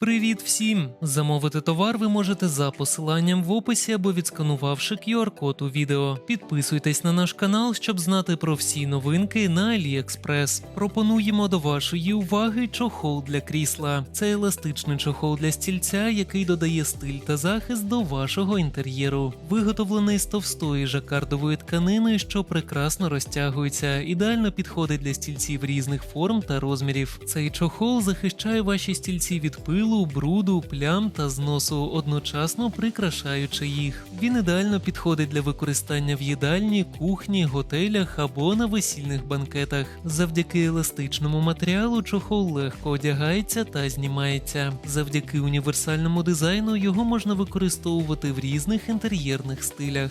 Привіт всім! Замовити товар ви можете за посиланням в описі або відсканувавши QR-код у відео. Підписуйтесь на наш канал, щоб знати про всі новинки на AliExpress. Пропонуємо до вашої уваги чохол для крісла. Це еластичний чохол для стільця, який додає стиль та захист до вашого інтер'єру. Виготовлений з товстої жакардової тканини, що прекрасно розтягується, ідеально підходить для стільців різних форм та розмірів. Цей чохол захищає ваші стільці від пилу, бруду, плям та зносу, одночасно прикрашаючи їх. Він ідеально підходить для використання в їдальні, кухні, готелях або на весільних банкетах. Завдяки еластичному матеріалу чохол легко одягається та знімається. Завдяки універсальному дизайну його можна використовувати в різних інтер'єрних стилях.